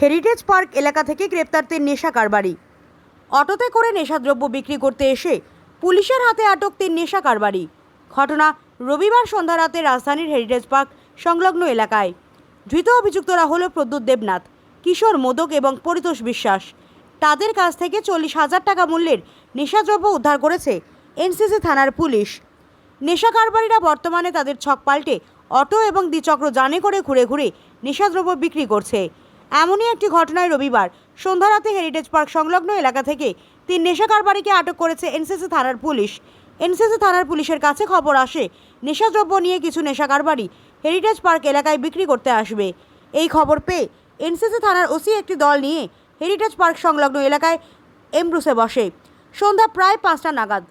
Heritage park এলাকা থেকে গ্রেপ্তার তিন নেশা কারবারি। অটোতে করে নেশাদ্রব্য বিক্রি করতে এসে পুলিশের হাতে আটক তিন নেশা কারবারি। ঘটনা রবিবার সন্ধ্যা রাতে রাজধানীর হেরিটেজ পার্ক সংলগ্ন এলাকায়। ধৃত অভিযুক্তরা হল প্রদ্যুৎ দেবনাথ, কিশোর মোদক এবং পরিতোষ বিশ্বাস। তাদের কাছ থেকে চল্লিশ হাজার টাকা মূল্যের নেশাদ্রব্য উদ্ধার করেছে এনসিসি থানার পুলিশ। নেশা কারবারিরা বর্তমানে তাদের ছক পাল্টে অটো এবং দ্বিচক্র যানে করে ঘুরে ঘুরে নেশাদ্রব্য বিক্রি করছে। এমনই একটি ঘটনায় রবিবার সন্ধ্যা রাতে হেরিটেজ পার্ক সংলগ্ন এলাকা থেকে তিন নেশা কারবারিকে আটক করেছে এনসিসি থানার পুলিশ। এনসিসি থানার পুলিশের কাছে খবর আসে, নেশাদ্রব্য নিয়ে কিছু নেশা কারবারি হেরিটেজ পার্ক এলাকায় বিক্রি করতে আসবে। এই খবর পেয়ে এনসিসি থানার ওসি একটি দল নিয়ে হেরিটেজ পার্ক সংলগ্ন এলাকায় এমব্রুসে বসে। সন্ধ্যা প্রায় পাঁচটা নাগাদ।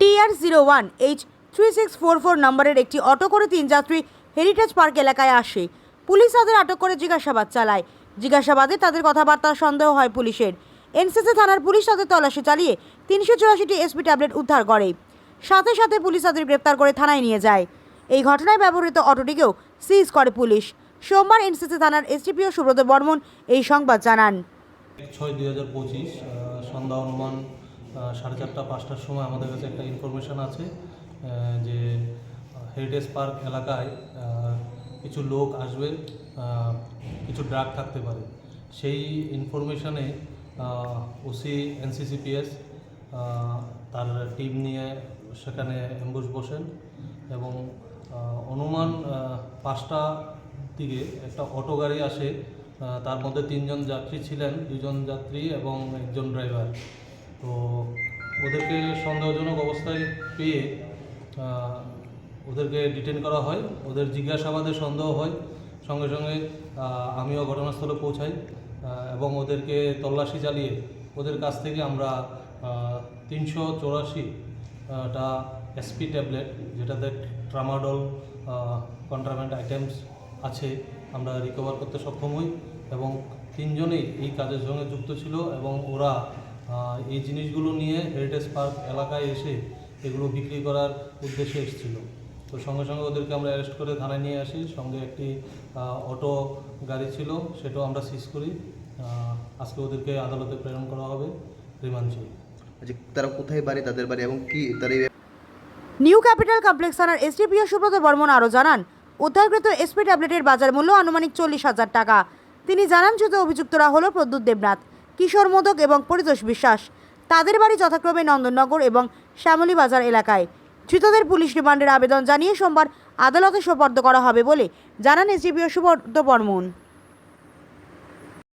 TR zero one H three six four four নম্বরের একটি অটো করে তিন যাত্রী হেরিটেজ পার্ক এলাকায় আসে। পুলিশ তাদের আটক করে জিজ্ঞাসাবাদ চালায়। জিজ্ঞাসাবাদে তাদের কথাবার্তার সন্দেহ হয় পুলিশের। এনসিসি থানার পুলিশ তাদের তল্লাশি চালিয়ে তিনশো চুরাশিটি এসপি ট্যাবলেট উদ্ধার করে। সাথে সাথে পুলিশ তাদের গ্রেপ্তার করে থানায় নিয়ে যায়। এই ঘটনায় ব্যবহৃত অটোটিকেও সিজ করে পুলিশ। সোমবার এনসিসি থানার এসডিপিও সুব্রত বর্মন এই সংবাদ জানান। ছয় দুই হাজার পঁচিশ সন্ধ্যা অনুমান সাড়ে চারটা, পাঁচটার সময় আমাদের কাছে একটা ইনফরমেশান আছে যে হেরিটেজ পার্ক এলাকায় কিছু লোক আসবে কিছু ড্রাগ থাকতে পারে। সেই ইনফরমেশানে ওসি এনসিসিপিএস তার টিম নিয়ে সেখানে অ্যাম্বুশ বসেন এবং অনুমান পাঁচটা দিকে একটা অটো গাড়ি আসে তার মধ্যে তিনজন যাত্রী ছিলেন, দুজন যাত্রী এবং একজন ড্রাইভার তো ওদেরকে সন্দেহজনক অবস্থায় পেয়ে ওদেরকে ডিটেন করা হয়, ওদের জিজ্ঞাসাবাদে সন্দেহ হয়, সঙ্গে সঙ্গে আমিও ঘটনাস্থলে পৌঁছাই এবং ওদেরকে তল্লাশি চালিয়ে ওদের কাছ থেকে আমরা তিনশো চৌরাশিটা এসপি ট্যাবলেট যেটাতে ট্রামাডল কন্ট্রাব্যান্ড আইটেমস আছে, আমরা রিকভার করতে সক্ষম হই, এবং তিনজনেই এই কাজের সঙ্গে যুক্ত ছিল, এবং ওরা এই জিনিসগুলো নিয়ে হেরিটেজ পার্ক এলাকায় এসে এগুলো বিক্রি করার উদ্দেশ্যে এসেছিল। তো সঙ্গে সঙ্গে ওদেরকে আমরা অ্যারেস্ট করে থানায় নিয়ে আসি। সঙ্গে একটি অটো গাড়ি ছিল সেটাও আমরা সিজ করি। আজকে ওদেরকে আদালতে প্রেরণ করা হবে। রিমান্ডে আচ্ছা তারা কোথায় বাড়ি তাদের বাড়ি এবং কি? তার নিউ ক্যাপিটাল কমপ্লেক্স থানার এসডিপিও সুব্রত বর্মন আরও জানান উদ্ধারকৃত এসপি ট্যাবলেটের বাজার মূল্য আনুমানিক চল্লিশ হাজার টাকা। তিনি জানান শুধু অভিযুক্তরা হল প্রদ্যুৎ দেবনাথ কিশোর মোদক এবং পরিতোষ বিশ্বাস। তাদের বাড়ি যথাক্রমে নন্দননগর এবং শ্যামলী বাজার এলাকায়। ধৃতদের পুলিশ রিমান্ডের আবেদন জানিয়ে সোমবার আদালতে সোপর্দ করা হবে বলে জানান এসডিপিও সুব্রত বর্মন।